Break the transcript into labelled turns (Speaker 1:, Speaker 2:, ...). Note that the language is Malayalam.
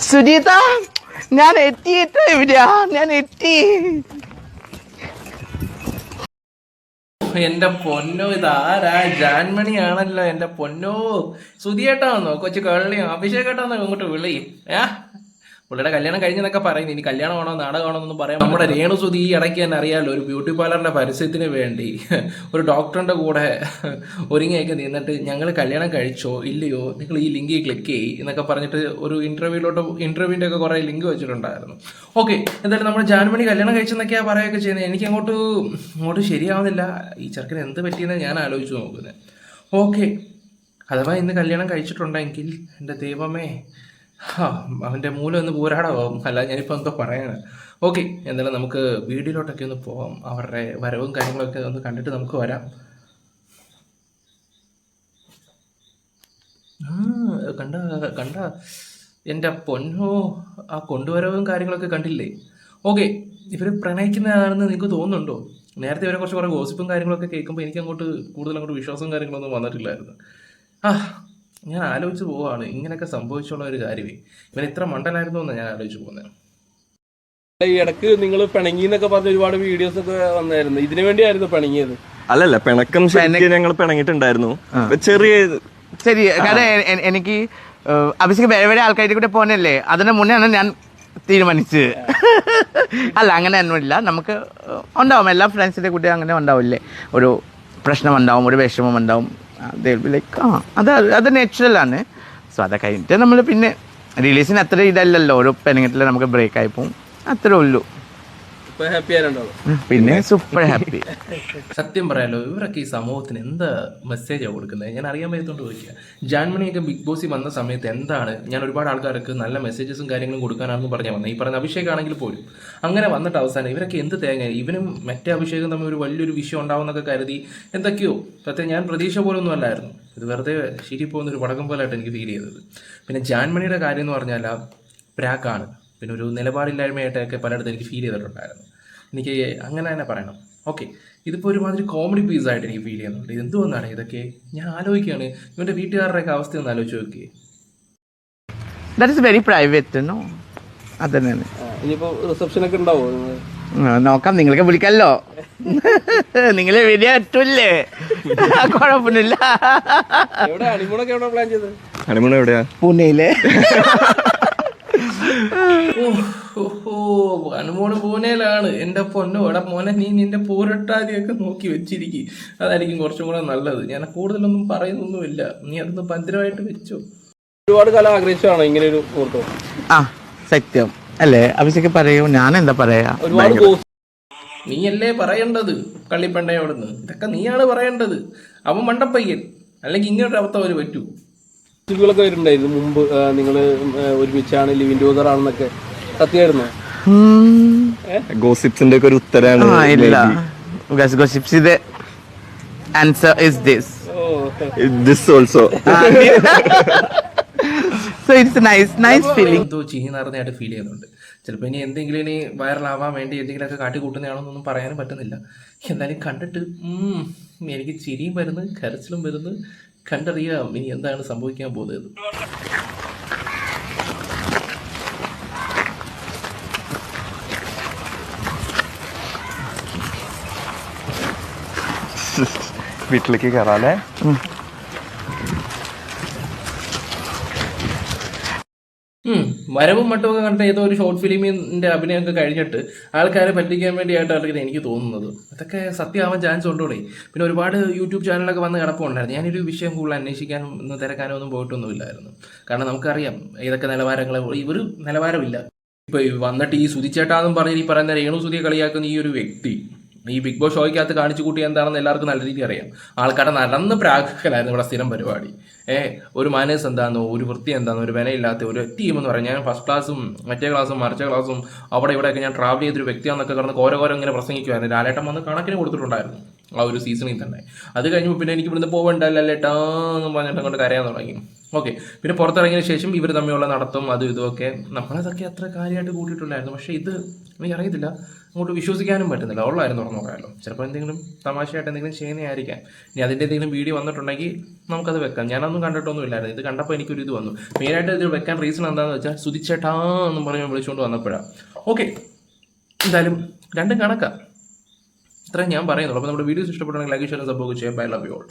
Speaker 1: സുനീത ഞാൻ എത്തിയിട്ട് ഇവിടെയാ ഞാൻ എത്തി.
Speaker 2: എന്റെ പൊന്നോ ഇതാരാ ജാൻമണി ആണല്ലോ എന്റെ പൊന്നോ. സുധിയേട്ടാന്നോ കൊച്ചു കള്ളിയോ? അഭിഷേകേട്ടാന്നോ ഇങ്ങോട്ട് വിളി. ഏ? പുള്ളിയുടെ കല്യാണം കഴിഞ്ഞെന്നൊക്കെ പറയുന്നു. ഇനി കല്യാണമാണോ നാടകമാണോ എന്നൊന്നും പറയാം നമ്മുടെ രേണു സുധി ഈ ഇടയ്ക്ക് തന്നെ അറിയാമല്ലോ ഒരു ബ്യൂട്ടി പാർലറിന്റെ പരസ്യത്തിന് വേണ്ടി ഒരു ഡോക്ടറിന്റെ കൂടെ ഒരുങ്ങിയൊക്കെ നിന്നിട്ട് ഞങ്ങൾ കല്യാണം കഴിച്ചോ ഇല്ലയോ നിങ്ങൾ ഈ ലിങ്കിൽ ക്ലിക്ക് ചെയ്യ് എന്നൊക്കെ പറഞ്ഞിട്ട് ഒരു ഇന്റർവ്യൂലോട്ട് ഇന്റർവ്യൂവിന്റെ ഒക്കെ കുറെ ലിങ്ക് വെച്ചിട്ടുണ്ടായിരുന്നു. ഓക്കെ എന്തായാലും നമ്മുടെ ജാൻമണി കല്യാണം കഴിച്ചെന്നൊക്കെയാ പറയുകയൊക്കെ ചെയ്യുന്നത് എനിക്ക് അങ്ങോട്ട് അങ്ങോട്ട് ശരിയാവുന്നില്ല. ഈ ചെറുക്കന് എന്ത് പറ്റിയെന്ന് ഞാൻ ആലോചിച്ചു നോക്കുന്നത് ഓക്കെ അഥവാ ഇന്ന് കല്യാണം കഴിച്ചിട്ടുണ്ടെങ്കിൽ എന്റെ ദൈവമേ ഹാ, അവന്റെ മൂലം ഒന്ന് പോരാടാവും. അല്ല ഞാനിപ്പോൾ എന്തോ പറയാനാ ഓക്കെ എന്തായാലും നമുക്ക് വീഡിയോയിലോട്ടൊക്കെ ഒന്ന് പോവാം. അവരുടെ വരവും കാര്യങ്ങളൊക്കെ ഒന്ന് കണ്ടിട്ട് നമുക്ക് വരാം. കണ്ട കണ്ട. എന്റെ പൊന്നോ ആ കൊണ്ടുവരവും കാര്യങ്ങളൊക്കെ കണ്ടില്ലേ? ഓക്കെ ഇവർ പ്രണയിക്കുന്നതാണെന്ന് നിങ്ങൾക്ക് തോന്നുന്നുണ്ടോ? നേരത്തെ ഇവരെ കുറച്ച് കുറേ ഗോസിപ്പും കാര്യങ്ങളൊക്കെ കേൾക്കുമ്പോൾ എനിക്ക് അങ്ങോട്ട് കൂടുതൽ അങ്ങോട്ട് വിശ്വാസവും കാര്യങ്ങളൊന്നും വന്നിട്ടില്ലായിരുന്നു. ആ ഞാൻ ആലോചിച്ച് പോവാണ്. ഇങ്ങനെയൊക്കെ സംഭവിച്ചുള്ള ഒരു കാര്യമേ. ഇവൻ ഇത്ര മണ്ടനായിരുന്നു എന്നാണ് ഞാൻ ആലോചിച്ച് പോകുന്നത്
Speaker 3: ഈ ഇടയ്ക്ക് നിങ്ങൾ പിണങ്ങി എന്നൊക്കെ പറഞ്ഞ ഒരുപാട് വീഡിയോസ് ഒക്കെ വന്നായിരുന്നു. ഇതിനു വേണ്ടിയായിരുന്നു പിണങ്ങിയത്.
Speaker 4: അല്ലല്ല പിണക്കം ശരിക്കും ഞങ്ങൾ പിണങ്ങിയിട്ടുണ്ടായിരുന്നു. ചെറിയ
Speaker 1: ശരി കാരണം എനിക്ക് അഭിഷേക് വേറെ വേറെ ആൾക്കാരുടെ കൂടെ പോകാനല്ലേ? അതിന് മുന്നെയാണ് ഞാൻ തീരുമാനിച്ചത്. അല്ല അങ്ങനെ ഒന്നുമില്ല. നമുക്ക് ഉണ്ടാവും. എല്ലാ ഫ്രണ്ട്സിന്റെ കൂടെ അങ്ങനെ ഉണ്ടാവില്ലേ? ഒരു പ്രശ്നം ഉണ്ടാവും ഒരു വിഷമം ഉണ്ടാവും. ലൈക്ക് ആ അത് അത് നാച്ചുറലാണ് സോ അത് കഴിഞ്ഞിട്ട് നമ്മൾ പിന്നെ റിലീസിന് അത്ര ഇതല്ലല്ലോ. ഓരോ പെനങ്ങട്ടിൽ നമുക്ക് ബ്രേക്ക് ആയി പോകും അത്രേ ഉള്ളൂ. പിന്നെ സൂപ്പർ ഹാപ്പി
Speaker 2: സത്യം പറയാലോ ഇവരൊക്കെ ഈ സമൂഹത്തിന് എന്താ മെസ്സേജാണ് കൊടുക്കുന്നത്? ഞാൻ അറിയാൻ പറ്റത്തോണ്ട് ചോദിക്കുക. ജാൻമണിയൊക്കെ ബിഗ് ബോസിൽ വന്ന സമയത്ത് എന്താണ്? ഞാൻ ഒരുപാട് ആൾക്കാർക്ക് നല്ല മെസ്സേജസും കാര്യങ്ങളും കൊടുക്കാനാണെന്ന് പറഞ്ഞാൽ വന്നത് ഈ പറഞ്ഞ അഭിഷേക് ആണെങ്കിൽ പോലും. അങ്ങനെ വന്നിട്ട് അവസാനം ഇവരൊക്കെ എന്ത് തേങ്ങ? ഇവനും മറ്റേ അഭിഷേകം തമ്മിൽ ഒരു വലിയൊരു വിഷയം ഉണ്ടാവുമെന്നൊക്കെ കരുതി എന്തൊക്കെയോ. സത്യം ഞാൻ പ്രതീക്ഷ പോലൊന്നും അല്ലായിരുന്നു. ഇത് വെറുതെ ശരി പോകുന്ന ഒരു പടക്കം പോലായിട്ട് എനിക്ക് ഫീൽ ചെയ്തത്. പിന്നെ ജാൻമണിയുടെ കാര്യം എന്ന് പറഞ്ഞാൽ പ്രാക്കാണ്. പിന്നെ ഒരു നിലപാടില്ലായ്മയായിട്ടൊക്കെ പലയിടത്തും എനിക്ക് ഫീൽ ചെയ്തിട്ടുണ്ടായിരുന്നു. എനിക്ക് അങ്ങനെ തന്നെ പറയണം. ഓക്കെ ഇതിപ്പോൾ ഒരുമാതിരി കോമഡി പീസ് ആയിട്ട് എനിക്ക് ഫീൽ ചെയ്യുന്നുണ്ട്. ഇത് എന്തുകൊണ്ടാണ് ഇതൊക്കെ? ഞാൻ ആലോചിക്കുകയാണ്. ഇവന്റെ വീട്ടുകാരുടെയൊക്കെ അവസ്ഥ ഒന്ന് ആലോചിച്ച് നോക്കിയേ.
Speaker 1: That is very private no അത്
Speaker 3: തന്നെ റിസപ്ഷൻ ഒക്കെ ഉണ്ടാവോ
Speaker 1: നോക്കാം. നിങ്ങൾക്ക് വിളിക്കല്ലോ നിങ്ങളെ വലിയ പറ്റൂല്ലേ? കുഴപ്പമൊന്നുമില്ല.
Speaker 4: ഹണിമൂൺ എവിടെയാ?
Speaker 1: പൂനെയിൽ.
Speaker 2: ഓഹോ അനുമോൾ പൂനെയിലാണ് എന്റെ പൊന്നോ എടാ മോനെ നീ നിന്റെ പൂരട്ടാതിയൊക്കെ നോക്കി വെച്ചിരിക്കും. അതായിരിക്കും കുറച്ചും കൂടെ നല്ലത്. ഞാൻ കൂടുതലൊന്നും പറയുന്നൊന്നുമില്ല. നീ അതൊന്ന് ഭദ്രമായിട്ട് വെച്ചോ.
Speaker 3: ഒരുപാട് കാലം ആഗ്രഹിച്ചാണോ ഇങ്ങനെ ഒരു ഫോട്ടോ?
Speaker 1: ആ സത്യം. അല്ലേ? അഭിഷേക് പറയൂ ഞാൻ എന്താ പറയാ?
Speaker 3: ഒരുപാട് അല്ലേ
Speaker 2: നീയല്ലേ പറയേണ്ടത് കള്ളിപ്പെണ്ണയോടുന്ന്? ഇതൊക്കെ നീയാണ് പറയേണ്ടത്. അവൻ മണ്ടപ്പയ്യൻ. അല്ലെങ്കിൽ ഇങ്ങനൊരു അവസ്ഥ അവർ പറ്റൂ.
Speaker 3: ഗോസിപ്പുകളൊക്കെ വരുന്നുണ്ടായിരുന്നു. മുമ്പ് നിങ്ങൾ ഒരുമിച്ചാണ് ലിവിൻ ടൂതർ ആണെന്നൊക്കെ. സത്യമായിരുന്നു.
Speaker 4: ഗോസിപ്സിന്റെ ഒക്കെ ഒരു ഉത്തരാണ്
Speaker 1: ഇല്ല. ഗോസിപ്സ് ഇത് answer is this
Speaker 3: oh.
Speaker 4: This also
Speaker 1: so it's nice nice feeling
Speaker 2: എന്തോ ചീനി നിറഞ്ഞായിട്ട് ഫീൽ ചെയ്യുന്നുണ്ട്. ചിലപ്പോൾ ഇനി എന്തെങ്കിലും ഇനി വൈറലാവാൻ വേണ്ടി എന്തെങ്കിലുമൊക്കെ കാട്ടിക്കൂട്ടുന്നതാണോന്നൊന്നും പറയാനും പറ്റുന്നില്ല. എന്തായാലും കണ്ടിട്ട് ഉം, എനിക്ക് ചിരിയും വരുന്നു കരച്ചിലും വരുന്നു. കണ്ടറിയാം ഇനി എന്താണ് സംഭവിക്കാൻ പോകുന്നത്.
Speaker 4: വീട്ടിലേക്ക് കയറാല്ലേ
Speaker 2: വരവും മട്ടുമൊക്കെ കണ്ട ഏതോ ഒരു ഷോർട്ട് ഫിലിമിന്റെ അഭിനയമൊക്കെ കഴിഞ്ഞിട്ട് ആൾക്കാരെ പറ്റിക്കാൻ വേണ്ടിയിട്ടാണ് എനിക്ക് തോന്നുന്നത്. അതൊക്കെ സത്യമാവാൻ ചാൻസ് ഉണ്ടോടെ? പിന്നെ ഒരുപാട് യൂട്യൂബ് ചാനലൊക്കെ വന്ന് കിടപ്പുണ്ടായിരുന്നു. ഞാനൊരു വിഷയം കൂടുതൽ അന്വേഷിക്കാനും തിരക്കാനോ ഒന്നും പോയിട്ടൊന്നുമില്ലായിരുന്നു. കാരണം നമുക്കറിയാം ഏതൊക്കെ നിലവാരങ്ങൾ ഇവർ നിലവാരമില്ല. ഇപ്പൊ വന്നിട്ട് ഈ സുതിച്ചേട്ടാന്നും പറഞ്ഞ് ഈ പറയുന്ന രേണു സുതിയെ കളിയാക്കുന്ന ഈ ഒരു വ്യക്തി ഈ ബിഗ് ബോസ് ഷോയ്ക്കകത്ത് കാണിച്ചു കൂട്ടി എന്താണെന്ന് എല്ലാവർക്കും നല്ല രീതിയിൽ അറിയാം. ആൾക്കാരുടെ നടന്ന് പ്രാകലായിരുന്നു ഇവിടെ സ്ഥിരം പരിപാടി. ഏ ഒരു മാനേഴ്സ് എന്താണെന്നോ ഒരു വൃത്തി എന്താണെന്നോ ഒരു വിലയില്ലാത്ത ഒരു ടീം എന്ന് പറയാം. ഞാൻ ഫസ്റ്റ് ക്ലാസ്സും മറ്റേ ക്ലാസ്സും മറിച്ച ക്ലാസ്സും അവിടെ ഇവിടെയൊക്കെ ഞാൻ ട്രാവൽ ചെയ്തൊരു വ്യക്തിയാണെന്നൊക്കെ കിടന്ന് കോരകോരം ഇങ്ങനെ പ്രസംഗിക്കുമായിരുന്നു ലാലേട്ടൻ വന്ന് കണക്കിന് കൊടുത്തിട്ടുണ്ടായിരുന്നു ആ ഒരു സീസണിൽ തന്നെ. അത് കഴിഞ്ഞപ്പോൾ പിന്നെ എനിക്ക് ഇവിടുന്ന് പോകേണ്ട ലേട്ടാന്ന് പറഞ്ഞിട്ട് അങ്ങോട്ട് കരയാൻ തുടങ്ങി. ഓക്കെ പിന്നെ പുറത്തിറങ്ങിയ ശേഷം ഇവർ തമ്മിലുള്ള നടത്തും അതും ഇതുമൊക്കെ നമ്മളതൊക്കെ അത്ര കാര്യമായിട്ട് കൂട്ടിയിട്ടുണ്ടായിരുന്നു. പക്ഷേ ഇത് എനിക്ക് അറിയത്തില്ല അങ്ങോട്ട് വിശ്വസിക്കാനും പറ്റുന്നില്ല. ഉള്ളായിരുന്നു തുറന്നു പറയാമല്ലോ ചിലപ്പോൾ എന്തെങ്കിലും തമാശയായിട്ട് എന്തെങ്കിലും ചെയ്യുന്നതായിരിക്കാം. ഇനി അതിന്റെ എന്തെങ്കിലും വീഡിയോ വന്നിട്ടുണ്ടെങ്കിൽ നമുക്കത് വെക്കാം. ഞാനൊന്നും കണ്ടിട്ടൊന്നും ഇല്ലായിരുന്നു. ഇത് കണ്ടപ്പോൾ എനിക്കൊരു ഇത് വന്നു. മെയിനായിട്ട് ഇത് വെക്കാൻ റീസൺ എന്താണെന്ന് വെച്ചാൽ സുതിച്ചേട്ടാ എന്നും പറഞ്ഞ് വിളിച്ചുകൊണ്ട് വന്നപ്പോഴാണ് ഓക്കെ എന്തായാലും രണ്ടും കണക്കാം. ഇത്രയും ഞാൻ പറയുന്നുള്ളൂ. അപ്പോൾ നമ്മുടെ വീഡിയോസ് ഇഷ്ടപ്പെട്ടുണ്ടെങ്കിൽ ലൈക്ക് ഷെയർ സപ്പോർട്ട് ചെയ്യാം. Bye love you all